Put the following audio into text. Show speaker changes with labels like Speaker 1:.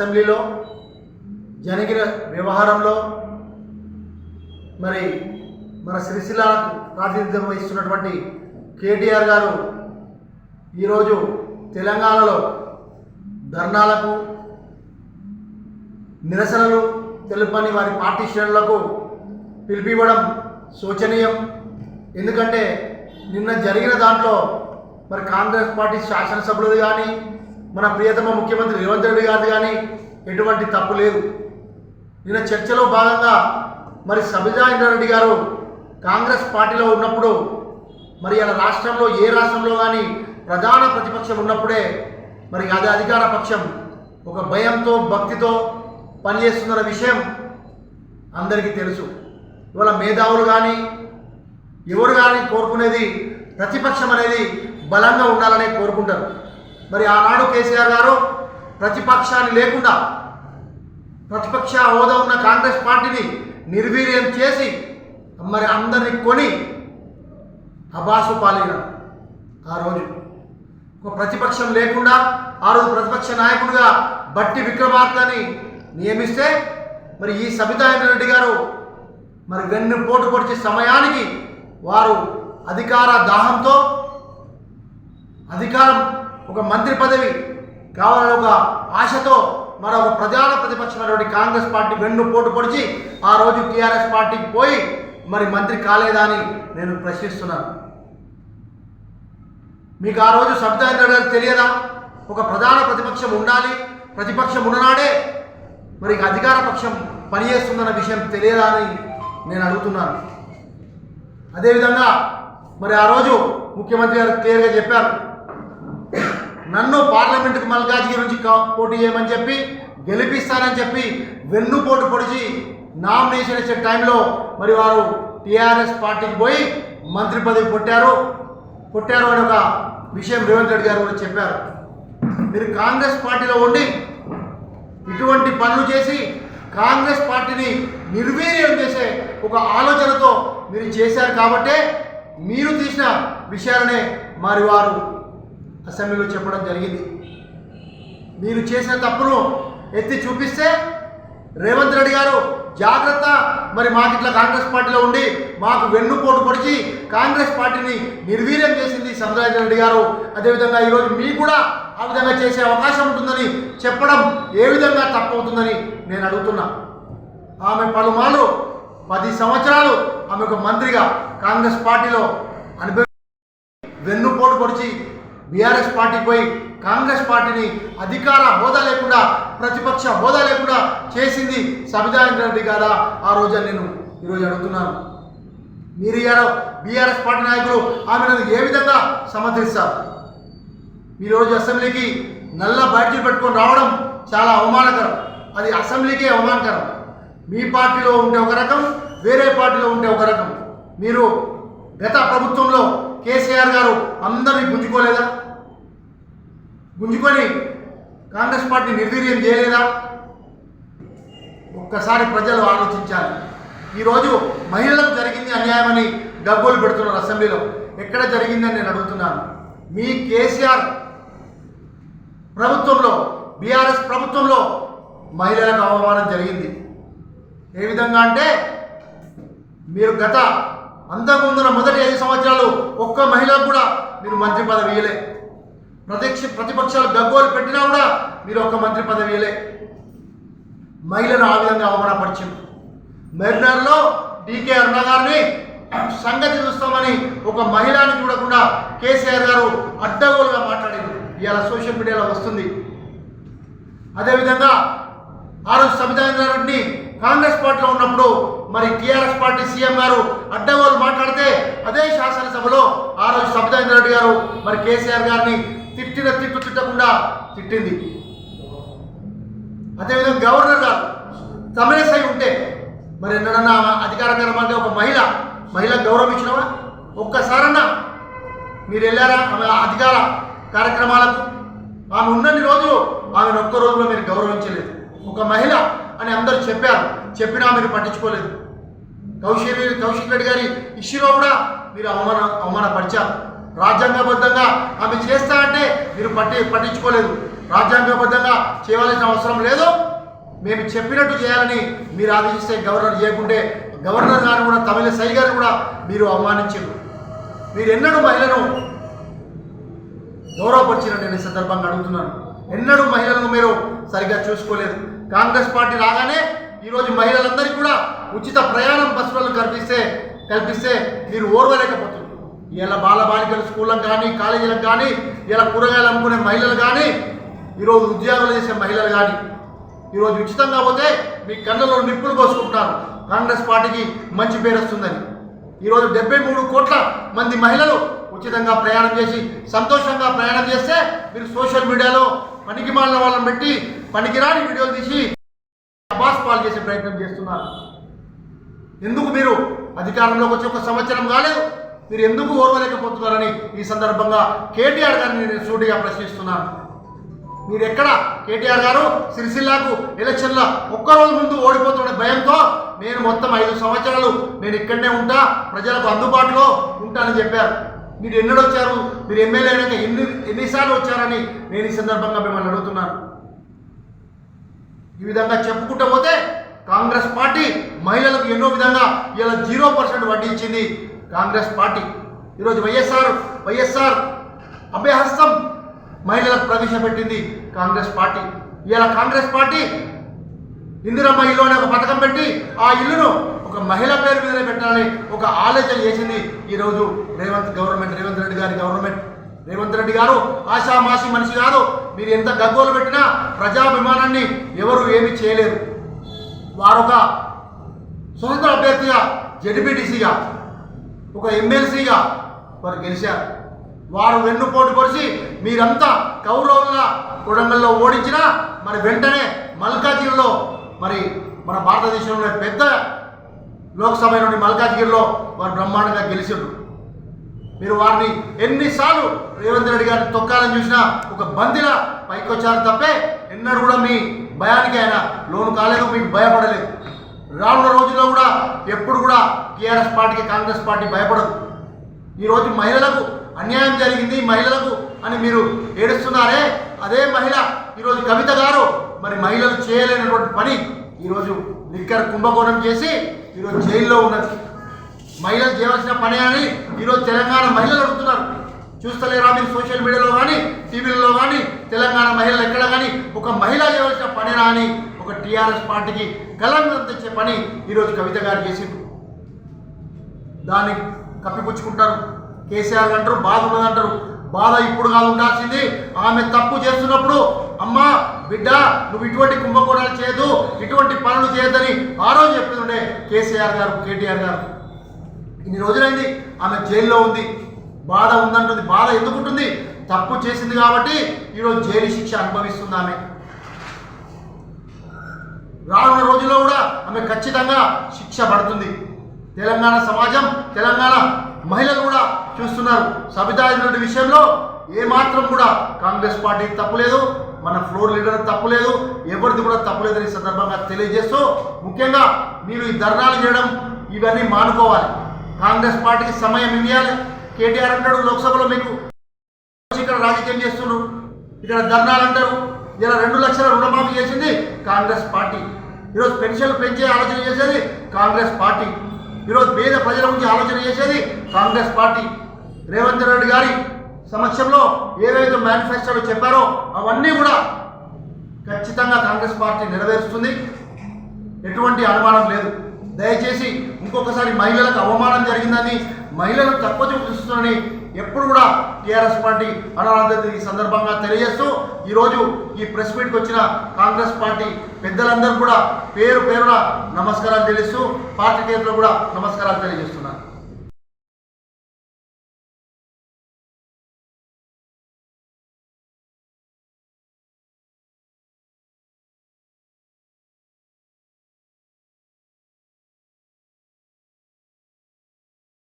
Speaker 1: అసెంబ్లీలో జరిగిన వ్యవహారంలో మరి మన సిరిసిల్లాకు ప్రాతినిధ్యం వహిస్తున్నటువంటి కేటీఆర్ గారు ఈరోజు తెలంగాణలో ధర్నాలకు నిరసనలు తెలుపని వారి పార్టీ శ్రేణులకు పిలిపివ్వడం శోచనీయం. ఎందుకంటే నిన్న జరిగిన దాంట్లో మరి కాంగ్రెస్ పార్టీ శాసనసభ్యులు కానీ మన ప్రియతమ ముఖ్యమంత్రి రేవంత్ రెడ్డి గారిది కానీ ఎటువంటి తప్పు లేదు. నిన్న చర్చలో భాగంగా మరి సబిజా ఇంద్రారెడ్డి గారు కాంగ్రెస్ పార్టీలో ఉన్నప్పుడు మరి అలా రాష్ట్రంలో ఏ రాష్ట్రంలో కానీ ప్రధాన ప్రతిపక్షం ఉన్నప్పుడే మరి అది అధికార పక్షం ఒక భయంతో భక్తితో పనిచేస్తున్న విషయం అందరికీ తెలుసు. ఇవాళ మేధావులు కానీ ఎవరు కానీ కోరుకునేది ప్రతిపక్షం అనేది బలంగా ఉండాలనే కోరుకుంటారు. మరి ఆనాడు కేసీఆర్ గారు ప్రతిపక్షాన్ని లేకుండా ప్రతిపక్ష హోదా ఉన్న కాంగ్రెస్ పార్టీని నిర్వీర్యం చేసి మరి అందరిని కొని అబాసు పాలిన ఆ రోజు. ఒక ప్రతిపక్షం లేకుండా ఆ రోజు ప్రతిపక్ష నాయకుడిగా బట్టి విక్రమార్కని నియమిస్తే మరి ఈ సబితా రెడ్డి గారు మరి వెన్ను పోటు పొడిచే సమయానికి వారు అధికార దాహంతో అధికారం ఒక మంత్రి పదవి కావాలని ఒక ఆశతో మరొక ప్రధాన ప్రతిపక్షమైనటువంటి కాంగ్రెస్ పార్టీ వెన్ను పోటు పొడిచి ఆ రోజు టీఆర్ఎస్ పార్టీకి పోయి మరి మంత్రి కాలేదా అని నేను ప్రశ్నిస్తున్నాను. మీకు ఆ రోజు సబితా గారు తెలియదా? ఒక ప్రధాన ప్రతిపక్షం ఉండాలి ప్రతిపక్షం ఉన్ననాడే మరి అధికార పక్షం పనిచేస్తుందన్న విషయం తెలియదా అని నేను అడుగుతున్నాను. అదేవిధంగా మరి ఆ రోజు ముఖ్యమంత్రి గారు క్లియర్గా చెప్పారు. నన్ను పార్లమెంటుకు మల్కాజ్గిరి నుంచి పోటీ చేయమని చెప్పి గెలిపిస్తానని చెప్పి వెన్నుపోటు పొడిచి నామినేషన్ ఇచ్చే టైంలో మరి వారు టీఆర్ఎస్ పార్టీకి పోయి మంత్రి పదవి కొట్టారు. కొట్టారు అని ఒక విషయం రేవంత్ రెడ్డి గారు కూడా చెప్పారు. మీరు కాంగ్రెస్ పార్టీలో ఉండి ఇటువంటి పనులు చేసి కాంగ్రెస్ పార్టీని నిర్వీర్యం చేసే ఒక ఆలోచనతో మీరు చేశారు కాబట్టే మీరు తీసిన విషయాలనే మరి వారు అసెంబ్లీలో చెప్పడం జరిగింది. మీరు చేసిన తప్పును ఎత్తి చూపిస్తే రేవంత్ రెడ్డి గారు జాగ్రత్త. మరి మాకు ఇట్లా కాంగ్రెస్ పార్టీలో ఉండి మాకు వెన్నుపోటు పొడిచి కాంగ్రెస్ పార్టీని నిర్వీర్యం చేసింది సముద్రాజ రెడ్డి గారు. అదేవిధంగా ఈరోజు మీకు కూడా ఆ విధంగా చేసే అవకాశం ఉంటుందని చెప్పడం ఏ విధంగా తప్పవుతుందని నేను అడుగుతున్నా. ఆమె పలుమార్లు పది సంవత్సరాలు ఆమె ఒక మంత్రిగా కాంగ్రెస్ పార్టీలో అనుభవి వెన్నుపోటు పొడిచి బీఆర్ఎస్ పార్టీకి పోయి కాంగ్రెస్ పార్టీని అధికార హోదా లేకుండా ప్రతిపక్ష హోదా లేకుండా చేసింది సబితా రెడ్డి కాదా ఆ రోజు నేను ఈరోజు అడుగుతున్నాను. మీరు ఇవాళ బీఆర్ఎస్ పార్టీ నాయకులు ఆమెను ఏ విధంగా సమర్థిస్తారు? ఈరోజు రోజు అసెంబ్లీకి నల్ల బ్యాడ్జీలు పెట్టుకొని రావడం చాలా అవమానకరం. అది అసెంబ్లీకే అవమానకరం. మీ పార్టీలో ఉంటే ఒక రకం వేరే పార్టీలో ఉంటే ఒక రకం. మీరు గత ప్రభుత్వంలో కేసీఆర్ గారు అందరినీ గుంజుకోలేదా గుంజుకొని కాంగ్రెస్ పార్టీ నిర్వీర్యం చేయలేదా? ఒక్కసారి ప్రజలు ఆలోచించాలి. ఈరోజు మహిళలకు జరిగింది అన్యాయమని డబ్బులు పెడుతున్నారు అసెంబ్లీలో. ఎక్కడ జరిగిందని నేను అడుగుతున్నాను. మీ కేసీఆర్ ప్రభుత్వంలో బీఆర్ఎస్ ప్రభుత్వంలో మహిళలకు అవమానం జరిగింది. ఏ విధంగా అంటే మీరు గత అంతకుముందున మొదటి ఐదు సంవత్సరాలు ఒక్క మహిళకు కూడా మీరు మంత్రి పదవి ఇయ్యలే. ప్రతిక్ష ప్రతిపక్షాలు గగ్గోలు పెట్టినా కూడా మీరు ఒక మంత్రి పదవి మహిళను ఆ విధంగా అవమానపరిచింది మెర్నర్లో డీకే అరుణ గారిని సంగతి చూస్తామని ఒక మహిళని చూడకుండా కేసీఆర్ గారు అడ్డగోలుగా మాట్లాడింది ఇవాళ సోషల్ మీడియాలో వస్తుంది. అదేవిధంగా ఆ రోజు కాంగ్రెస్ పార్టీలో ఉన్నప్పుడు మరి టీఆర్ఎస్ పార్టీ సీఎం గారు అడ్డగోలు మాట్లాడితే అదే శాసనసభలో ఆ రోజు సబితారెడ్డి గారు మరి కేసీఆర్ గారిని తిట్టిన తిట్టు తిట్టకుండా తిట్టింది. అదేవిధంగా గవర్నర్ గారు తమిళసై ఉంటే మరి ఎన్నడన్నా అధికారకరమంటే ఒక మహిళ మహిళ గౌరవం ఇచ్చినవా? ఒక్కసారన్నా మీరు వెళ్ళారా? ఆమె అధికార కార్యక్రమాలకు ఆమె ఉన్నన్ని రోజులు ఆమెను ఒక్క రోజులో మీరు గౌరవించలేదు. ఒక మహిళ అని అందరూ చెప్పారు. చెప్పినా మీరు పట్టించుకోలేదు. కౌశిక్ కౌశిక్ రెడ్డి గారి ఇష్యూలో కూడా మీరు అవమాన అవమానపరిచారు. రాజ్యాంగబద్ధంగా ఆమె చేస్తా అంటే మీరు పట్టి పట్టించుకోలేదు. రాజ్యాంగబద్ధంగా చేయవలసిన అవసరం లేదు. మేము చెప్పినట్టు చేయాలని మీరు ఆదేశిస్తే గవర్నర్ చేయకుంటే గవర్నర్ గారు కూడా తమిళ సై గారు కూడా మీరు అవమానించారు. మీరు ఎన్నడూ మహిళను గౌరవపరిచిన నేను ఈ సందర్భంగా అడుగుతున్నాను. ఎన్నడూ మహిళలను మీరు సరిగ్గా చూసుకోలేదు. కాంగ్రెస్ పార్టీ రాగానే ఈరోజు మహిళలందరికీ కూడా ఉచిత ప్రయాణం బస్సులను కల్పిస్తే కల్పిస్తే మీరు ఓర్వలేకపోతున్నారు. ఇలా బాలబాలికల స్కూళ్ళకు కానీ కాలేజీలకు కానీ ఇలా కూరగాయలు అమ్ముకునే మహిళలు కానీ ఈరోజు ఉద్యోగాలు చేసే మహిళలు కానీ ఈరోజు ఉచితంగా పోతే మీ కళ్ళలో నిప్పులు పోసుకుంటున్నారు కాంగ్రెస్ పార్టీకి మంచి పేరు వస్తుందని. ఈరోజు డెబ్బై మూడు కోట్ల మంది మహిళలు ఉచితంగా ప్రయాణం చేసి సంతోషంగా ప్రయాణం చేస్తే మీరు సోషల్ మీడియాలో పనికి మాలిన వాళ్ళని పెట్టి పనికిరాని వీడియోలు తీసి అబాస్ పాలు చేసే ప్రయత్నం చేస్తున్నారు. ఎందుకు మీరు అధికారంలోకి వచ్చి ఒక సంవత్సరం కాలేదు? మీరు ఎందుకు ఓర్వలేకపోతున్నారని ఈ సందర్భంగా కేటీఆర్ గారిని నేను సూటిగా ప్రశ్నిస్తున్నాను. మీరు ఎక్కడ? కేటీఆర్ గారు సిరిసిల్లాకు ఎలక్షన్ల ఒక్కరోజు ముందు ఓడిపోతున్న భయంతో నేను మొత్తం ఐదు సంవత్సరాలు నేను ఇక్కడనే ఉంటా ప్రజలకు అందుబాటులో ఉంటానని చెప్పారు. మీరు ఎన్నడు వచ్చారు? మీరు ఎమ్మెల్యే అయినాక ఎన్ని ఎన్నిసార్లు వచ్చారని నేను ఈ సందర్భంగా మిమ్మల్ని అడుగుతున్నాను. ఈ విధంగా చెప్పుకుంటూ పోతే కాంగ్రెస్ పార్టీ మహిళలకు ఎన్నో విధంగా ఇలా జీరో పర్సెంట్ వడ్డీ ఇచ్చింది. కాంగ్రెస్ పార్టీ. ఈరోజు వైఎస్ఆర్ వైఎస్ఆర్ అభయహస్తం మహిళలకు ప్రవేశపెట్టింది కాంగ్రెస్ పార్టీ. ఇలా కాంగ్రెస్ పార్టీ ఇందిరమ్మ ఇల్లు అనే ఒక పథకం పెట్టి ఆ ఇల్లును ఒక మహిళ పేరు మీదనే పెట్టాలని ఒక ఆలోచన చేసింది ఈరోజు రేవంత్ గవర్నమెంట్ రేవంత్ రెడ్డి గారి గవర్నమెంట్. రేవంత్ రెడ్డి గారు ఆశామాషి మనిషి కాదు మీరు ఎంత గగ్గోలు పెట్టినా ప్రజాభిమానాన్ని ఎవరు ఏమీ చేయలేరు. వారొక స్వతంత్ర అభ్యర్థిగా జడ్పీటీసీగా ఒక ఎమ్మెల్సీగా వారు గెలిచారు. వారు వెన్నుపోటు పొడిచి మీరంతా కౌరవుల కొడంగల్లో ఓడించినా మరి వెంటనే మల్కాజిగిరిలో మరి మన భారతదేశంలో పెద్ద లోక్సభ నుండి మల్కాజిగిరిలో వారు బ్రహ్మాండంగా గెలిచారు మీరు వారిని ఎన్నిసార్లు రేవంత్ రెడ్డి గారిని తొక్కాలని చూసినా ఒక బందిలా పైకొచ్చారు తప్పే. ఎన్నడూ కూడా మీ భయానికి ఆయన లోను కాలేదు మీకు భయపడలేదు. రానున్న రోజుల్లో కూడా ఎప్పుడు కూడా టీఆర్ఎస్ పార్టీకి కాంగ్రెస్ పార్టీ భయపడదు. ఈరోజు మహిళలకు అన్యాయం జరిగింది మహిళలకు అని మీరు ఏడుస్తున్నారే అదే మహిళ ఈరోజు కవిత గారు మరి మహిళలు చేయలేనటువంటి పని ఈరోజు లిక్కర్ కుంభకోణం చేసి ఈరోజు జైల్లో ఉన్నది. మహిళలు చేయవలసిన పని అని ఈరోజు తెలంగాణ మహిళలు అడుగుతున్నారు. చూస్తలేరా మీరు సోషల్ మీడియాలో కానీ టీవీలలో కానీ తెలంగాణ మహిళలు ఎక్కడ కానీ ఒక మహిళ చేయవలసిన పనేనా అని ఒక టీఆర్ఎస్ పార్టీకి కలంగం తెచ్చే పని ఈరోజు కవిత గారు చేసిండు దాన్ని కప్పిపుచ్చుకుంటారు. కేసీఆర్ అంటారు బాధ ఉన్నదంటారు బాధ ఇప్పుడు కాదు ఉండాల్సింది. ఆమె తప్పు చేస్తున్నప్పుడు అమ్మా బిడ్డ నువ్వు ఇటువంటి కుంభకోణాలు చేయదు ఇటువంటి పనులు చేయొద్దని ఆ రోజు చెప్తుండే కేసీఆర్ గారు కేటీఆర్ గారు. ఇన్ని రోజులైంది ఆమె జైల్లో ఉంది. బాధ ఉందంటుంది బాధ ఎందుకు ఉంటుంది తప్పు చేసింది కాబట్టి ఈరోజు జైలు శిక్ష అనుభవిస్తుంది ఆమె. రానున్న రోజుల్లో కూడా ఆమె ఖచ్చితంగా శిక్ష పడుతుంది. తెలంగాణ సమాజం తెలంగాణ మహిళలు కూడా చూస్తున్నారు. సబితా విషయంలో ఏమాత్రం కూడా కాంగ్రెస్ పార్టీ తప్పులేదు మన ఫ్లోర్ లీడర్ తప్పులేదు ఎవరిది కూడా తప్పులేదని సందర్భంగా తెలియజేస్తూ ముఖ్యంగా మీరు ఈ ధర్నాలు చేయడం ఇవన్నీ మానుకోవాలి. కాంగ్రెస్ పార్టీకి సమయం ఇవ్వాలి. కేటీఆర్ అంటాడు లోక్సభలో మీకు ఇక్కడ రాజకీయం చేస్తున్నారు. ఇక్కడ ధర్నాలు అంటారు. ఇలా రెండు లక్షల రుణమాఫీ చేసింది కాంగ్రెస్ పార్టీ. ఈరోజు పెన్షన్లు పెంచే ఆలోచన చేసేది కాంగ్రెస్ పార్టీ. ఈరోజు పేద ప్రజల గురించి ఆలోచన చేసేది కాంగ్రెస్ పార్టీ. రేవంత్ రెడ్డి గారి సమక్షంలో ఏవైతే మేనిఫెస్టోలు చెప్పారో అవన్నీ కూడా ఖచ్చితంగా కాంగ్రెస్ పార్టీ నెరవేరుస్తుంది. ఎటువంటి అనుమానం లేదు. దయచేసి ఇంకొకసారి మహిళలకు అవమానం జరిగిందని మహిళలు తక్కువ చూపిస్తుందని ఎప్పుడు కూడా టీఆర్ఎస్ పార్టీ అనాథది ఈ సందర్భంగా తెలియజేస్తూ ఈరోజు ఈ ప్రెస్ మీట్కి వచ్చిన కాంగ్రెస్ పార్టీ పెద్దలందరూ కూడా పేరు పేరున నమస్కారాలు తెలియజేస్తూ పార్టీ నేతలు కూడా నమస్కారాలు తెలియజేస్తున్నారు.